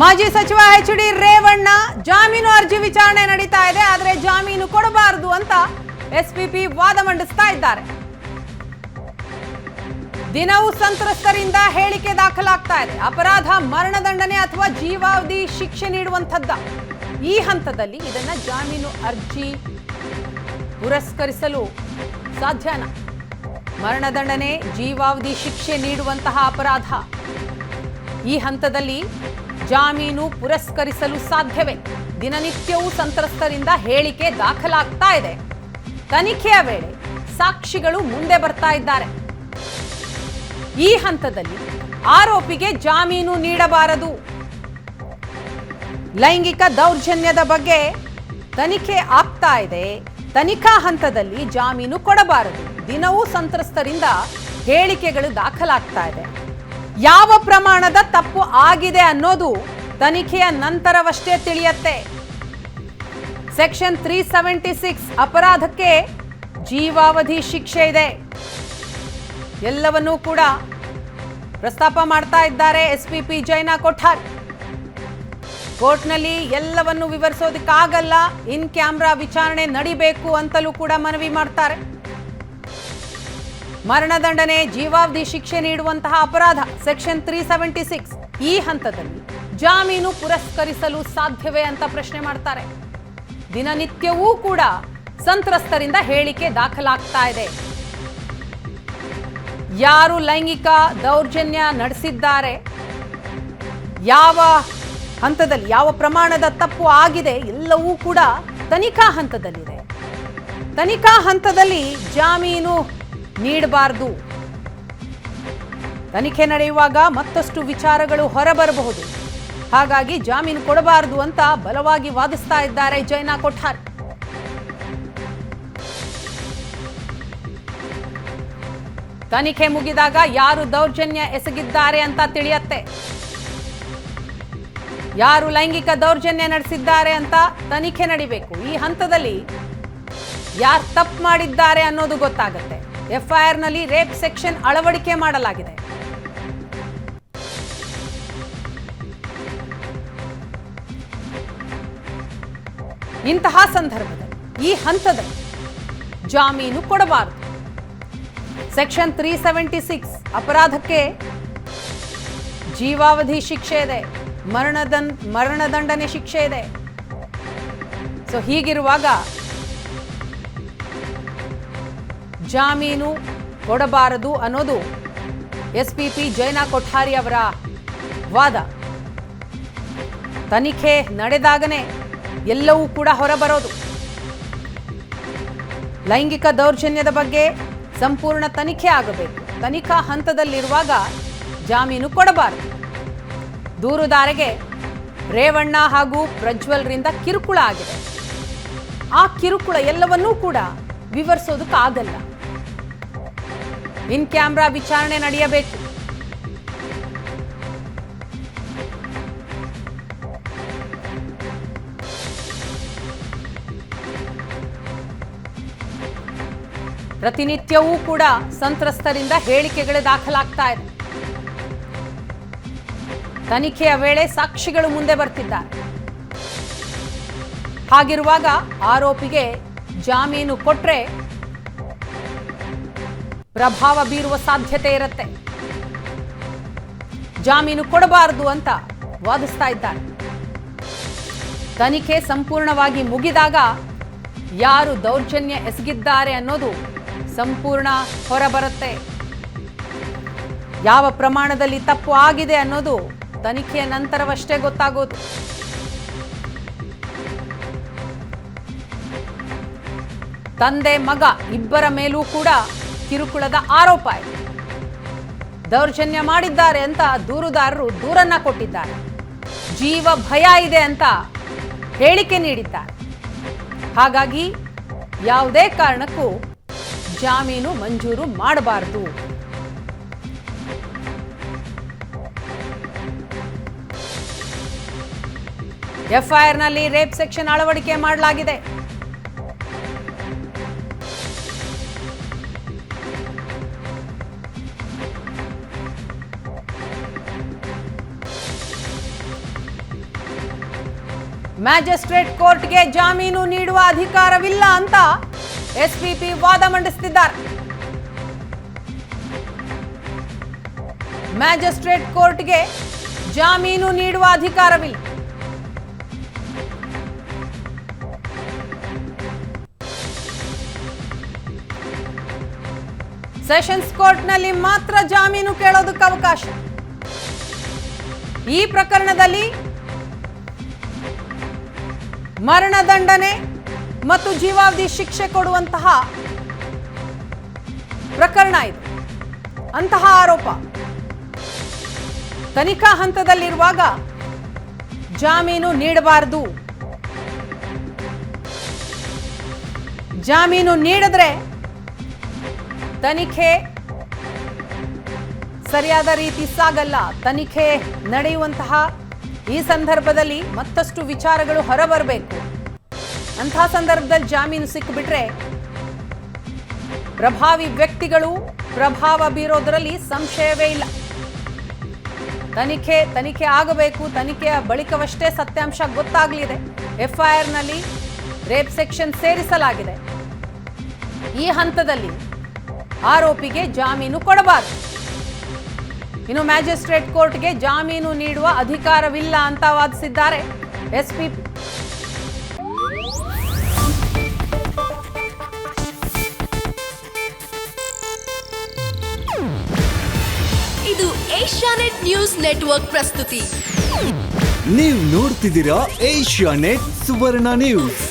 ಮಾಜಿ ಸಚಿವ H D Revanna ಜಾಮೀನು ಅರ್ಜಿ ವಿಚಾರಣೆ ನಡೀತಾ ಇದೆ, ಆದರೆ ಜಾಮೀನು ಕೊಡಬಾರದು ಅಂತ ಎಸ್ಪಿಪಿ ವಾದ ಮಂಡಿಸ್ತಾ ಇದ್ದಾರೆ. ದಿನವೂ ಸಂತ್ರಸ್ತರಿಂದ ಹೇಳಿಕೆ ದಾಖಲಾಗ್ತಾ ಇದೆ. ಅಪರಾಧ ಮರಣದಂಡನೆ ಅಥವಾ ಜೀವಾವಧಿ ಶಿಕ್ಷೆ ನೀಡುವಂಥದ್ದ ಈ ಹಂತದಲ್ಲಿ ಇದನ್ನ ಜಾಮೀನು ಅರ್ಜಿ ಪುರಸ್ಕರಿಸಲು ಸಾಧ್ಯನ? ಮರಣದಂಡನೆ ಜೀವಾವಧಿ ಶಿಕ್ಷೆ ನೀಡುವಂತಹ ಅಪರಾಧ ಈ ಹಂತದಲ್ಲಿ ಜಾಮೀನು ಪುರಸ್ಕರಿಸಲು ಸಾಧ್ಯವೇ? ದಿನನಿತ್ಯವೂ ಸಂತ್ರಸ್ತರಿಂದ ಹೇಳಿಕೆ ದಾಖಲಾಗ್ತಾ ಇದೆ. ತನಿಖೆಯ ವೇಳೆ ಸಾಕ್ಷಿಗಳು ಮುಂದೆ ಬರ್ತಾ ಇದ್ದಾರೆ. ಈ ಹಂತದಲ್ಲಿ ಆರೋಪಿಗೆ ಜಾಮೀನು ನೀಡಬಾರದು. ಲೈಂಗಿಕ ದೌರ್ಜನ್ಯದ ಬಗ್ಗೆ ತನಿಖೆ ಆಗ್ತಾ ಇದೆ. ತನಿಖಾ ಹಂತದಲ್ಲಿ ಜಾಮೀನು ಕೊಡಬಾರದು. ದಿನವೂ ಸಂತ್ರಸ್ತರಿಂದ ಹೇಳಿಕೆಗಳು ದಾಖಲಾಗ್ತಾ ಇದೆ. ಯಾವ ಪ್ರಮಾಣದ ತಪ್ಪು ಆಗಿದೆ ಅನ್ನೋದು ತನಿಖೆಯ ನಂತರವಷ್ಟೇ ತಿಳಿಯತ್ತೆ. ಸೆಕ್ಷನ್ ತ್ರೀ ಸೆವೆಂಟಿ ಸಿಕ್ಸ್ ಅಪರಾಧಕ್ಕೆ ಜೀವಾವಧಿ ಶಿಕ್ಷೆ ಇದೆ. ಎಲ್ಲವನ್ನೂ ಕೂಡ ಪ್ರಸ್ತಾಪ ಮಾಡ್ತಾ ಇದ್ದಾರೆ S P P Jaina Kothar. ಕೋರ್ಟ್ನಲ್ಲಿ ಎಲ್ಲವನ್ನು ವಿವರಿಸೋದಕ್ಕಾಗಲ್ಲ, ಇನ್ ಕ್ಯಾಮ್ರಾ ವಿಚಾರಣೆ ನಡಿಬೇಕು ಅಂತಲೂ ಕೂಡ ಮನವಿ ಮಾಡ್ತಾರೆ. ಮರಣದಂಡನೆ, ಜೀವಾವಧಿ ಶಿಕ್ಷೆ ನೀಡುವಂತಹ ಅಪರಾಧ, ಸೆಕ್ಷನ್ ತ್ರೀ ಸೆವೆಂಟಿ ಸಿಕ್ಸ್ ಈ ಹಂತದಲ್ಲಿ ಜಾಮೀನು ಪುರಸ್ಕರಿಸಲು ಸಾಧ್ಯವೇ ಅಂತ ಪ್ರಶ್ನೆ ಮಾಡ್ತಾರೆ. ದಿನನಿತ್ಯವೂ ಕೂಡ ಸಂತ್ರಸ್ತರಿಂದ ಹೇಳಿಕೆ ದಾಖಲಾಗ್ತಾ ಇದೆ. ಯಾರು ಲೈಂಗಿಕ ದೌರ್ಜನ್ಯ ನಡೆಸಿದ್ದಾರೆ? ಯಾವ ಹಂತದಲ್ಲಿ, ಯಾವ ಪ್ರಮಾಣದ ತಪ್ಪು ಆಗಿದೆ ಎಲ್ಲವೂ ಕೂಡ ತನಿಖಾ ಹಂತದಲ್ಲಿದೆ. ತನಿಖಾ ಹಂತದಲ್ಲಿ ಜಾಮೀನು ನೀಡಬಾರದು. ತನಿಖೆ ನಡೆಯುವಾಗ ಮತ್ತಷ್ಟು ವಿಚಾರಗಳು ಹೊರಬರಬಹುದು. ಹಾಗಾಗಿ ಜಾಮೀನು ಕೊಡಬಾರದು ಅಂತ ಬಲವಾಗಿ ವಾದಿಸ್ತಾ ಇದ್ದಾರೆ ಜೈನಾ ಕೊಠಾರ್. ತನಿಖೆ ಮುಗಿದಾಗ ಯಾರು ದೌರ್ಜನ್ಯ ಎಸಗಿದ್ದಾರೆ ಅಂತ ತಿಳಿಯತ್ತೆ. ಯಾರು ಲೈಂಗಿಕ ದೌರ್ಜನ್ಯ ನಡೆಸಿದ್ದಾರೆ ಅಂತ ತನಿಖೆ ನಡಿಬೇಕು. ಈ ಹಂತದಲ್ಲಿ ಯಾರು ತಪ್ಪು ಮಾಡಿದ್ದಾರೆ ಅನ್ನೋದು ಗೊತ್ತಾಗುತ್ತೆ. ಎಫ್ಐಆರ್ನಲ್ಲಿ ರೇಪ್ ಸೆಕ್ಷನ್ ಅಳವಡಿಕೆ ಮಾಡಲಾಗಿದೆ. ಇಂತಹ ಸಂದರ್ಭದಲ್ಲಿ ಈ ಹಂತದಲ್ಲಿ ಜಾಮೀನು ಕೊಡಬಾರದು. ಸೆಕ್ಷನ್ ತ್ರೀ ಸೆವೆಂಟಿ ಸಿಕ್ಸ್ ಅಪರಾಧಕ್ಕೆ ಜೀವಾವಧಿ ಶಿಕ್ಷೆ ಇದೆ ಮರಣದನ್ ಮರಣದಂಡನೆ ಶಿಕ್ಷೆ ಇದೆ. ಸೊ ಹೀಗಿರುವಾಗ ಜಾಮೀನು ಕೊಡಬಾರದು ಅನ್ನೋದು S P P Jaina Kothari ಅವರ ವಾದ. ತನಿಖೆ ನಡೆದಾಗನೇ ಎಲ್ಲವೂ ಕೂಡ ಹೊರಬರೋದು. ಲೈಂಗಿಕ ದೌರ್ಜನ್ಯದ ಬಗ್ಗೆ ಸಂಪೂರ್ಣ ತನಿಖೆ ಆಗಬೇಕು. ತನಿಖಾ ಹಂತದಲ್ಲಿರುವಾಗ ಜಾಮೀನು ಕೊಡಬಾರದು. ದೂರುದಾರಿಗೆ ರೇವಣ್ಣ ಹಾಗೂ ಪ್ರಜ್ವಲ್ರಿಂದ ಕಿರುಕುಳ ಆಗಿದೆ. ಆ ಕಿರುಕುಳ ಎಲ್ಲವನ್ನೂ ಕೂಡ ವಿವರಿಸೋದಕ್ಕಾಗಲ್ಲ. ಇನ್ ಕ್ಯಾಮ್ರಾ ವಿಚಾರಣೆ ನಡೆಯಬೇಕು. ಪ್ರತಿನಿತ್ಯವೂ ಕೂಡ ಸಂತ್ರಸ್ತರಿಂದ ಹೇಳಿಕೆಗಳು ದಾಖಲಾಗ್ತಾ ಇದೆ. ತನಿಖೆಯ ವೇಳೆ ಸಾಕ್ಷಿಗಳು ಮುಂದೆ ಬರ್ತಿದ್ದಾರೆ. ಹಾಗಿರುವಾಗ ಆರೋಪಿಗೆ ಜಾಮೀನು ಕೊಟ್ರೆ ಪ್ರಭಾವ ಬೀರುವ ಸಾಧ್ಯತೆ ಇರುತ್ತೆ. ಜಾಮೀನು ಕೊಡಬಾರದು ಅಂತ ವಾದಿಸ್ತಾ ಇದ್ದಾರೆ. ತನಿಖೆ ಸಂಪೂರ್ಣವಾಗಿ ಮುಗಿದಾಗ ಯಾರು ದೌರ್ಜನ್ಯ ಎಸಗಿದ್ದಾರೆ ಅನ್ನೋದು ಸಂಪೂರ್ಣ ಹೊರಬರುತ್ತೆ. ಯಾವ ಪ್ರಮಾಣದಲ್ಲಿ ತಪ್ಪು ಆಗಿದೆ ಅನ್ನೋದು ತನಿಖೆಯ ನಂತರವಷ್ಟೇ ಗೊತ್ತಾಗೋದು. ತಂದೆ ಮಗ ಇಬ್ಬರ ಮೇಲೂ ಕೂಡ ಕಿರುಕುಳದ ಆರೋಪ ಇದೆ. ದೌರ್ಜನ್ಯ ಮಾಡಿದ್ದಾರೆ ಅಂತ ದೂರುದಾರರು ದೂರನ್ನ ಕೊಟ್ಟಿದ್ದಾರೆ. ಜೀವ ಭಯ ಇದೆ ಅಂತ ಹೇಳಿಕೆ ನೀಡಿದ್ದಾರೆ. ಹಾಗಾಗಿ ಯಾವುದೇ ಕಾರಣಕ್ಕೂ ಜಾಮೀನು ಮಂಜೂರು ಮಾಡಬಾರದು. ಎಫ್ಐಆರ್ನಲ್ಲಿ ರೇಪ್ ಸೆಕ್ಷನ್ ಅಳವಡಿಕೆ ಮಾಡಲಾಗಿದೆ. ಮ್ಯಾಜಿಸ್ಟ್ರೇಟ್ ಕೋರ್ಟ್ಗೆ ಜಾಮೀನು ನೀಡುವ ಅಧಿಕಾರವಿಲ್ಲ ಅಂತ ಎಸ್ಪಿಪಿ ವಾದ ಮಂಡಿಸುತ್ತಿದ್ದಾರೆ ಮ್ಯಾಜಿಸ್ಟ್ರೇಟ್ ಕೋರ್ಟ್ಗೆ ಜಾಮೀನು ನೀಡುವ ಅಧಿಕಾರವಿಲ್ಲ. ಸೆಷನ್ಸ್ ಕೋರ್ಟ್ನಲ್ಲಿ ಮಾತ್ರ ಜಾಮೀನು ಕೇಳೋದಕ್ಕೆ ಅವಕಾಶ. ಈ ಪ್ರಕರಣದಲ್ಲಿ ಮರಣದಂಡನೆ ಮತ್ತು ಜೀವಾವಧಿ ಶಿಕ್ಷೆ ಕೊಡುವಂತಹ ಪ್ರಕರಣ ಇದು. ಅಂತಹ ಆರೋಪ ತನಿಖಾ ಹಂತದಲ್ಲಿರುವಾಗ ಜಾಮೀನು ನೀಡಬಾರದು. ಜಾಮೀನು ನೀಡಿದ್ರೆ ತನಿಖೆ ಸರಿಯಾದ ರೀತಿ ಸಾಗಲ್ಲ. ತನಿಖೆ ನಡೆಯುವಂತಹ ಈ ಸಂದರ್ಭದಲ್ಲಿ ಮತ್ತಷ್ಟು ವಿಚಾರಗಳು ಹೊರಬರಬೇಕು. ಅಂಥ ಸಂದರ್ಭದಲ್ಲಿ ಜಾಮೀನು ಸಿಕ್ಕಿಬಿಟ್ರೆ ಪ್ರಭಾವಿ ವ್ಯಕ್ತಿಗಳು ಪ್ರಭಾವ ಬೀರೋದರಲ್ಲಿ ಸಂಶಯವೇ ಇಲ್ಲ. ತನಿಖೆ ತನಿಖೆ ಆಗಬೇಕು, ತನಿಖೆಯ ಬಳಿಕವಷ್ಟೇ ಸತ್ಯಾಂಶ ಗೊತ್ತಾಗಲಿದೆ. ಎಫ್ಐಆರ್ನಲ್ಲಿ ರೇಪ್ ಸೆಕ್ಷನ್ ಸೇರಿಸಲಾಗಿದೆ. ಈ ಹಂತದಲ್ಲಿ ಆರೋಪಿಗೆ ಜಾಮೀನು ಕೊಡಬಾರದು. ಇನ್ನು ಮ್ಯಾಜಿಸ್ಟ್ರೇಟ್ ಕೋರ್ಟ್ಗೆ ಜಾಮೀನು ನೀಡುವ ಅಧಿಕಾರವಿಲ್ಲ ಅಂತ ವಾದಿಸಿದ್ದಾರೆ ಎಸ್ಪಿ. ಇದು ಏಷ್ಯಾನೆಟ್ ನ್ಯೂಸ್ ನೆಟ್ವರ್ಕ್ ಪ್ರಸ್ತುತಿ. ನೀವು ನೋಡ್ತಿದ್ದೀರಾ ಏಷ್ಯಾನೆಟ್ ಸುವರ್ಣ ನ್ಯೂಸ್.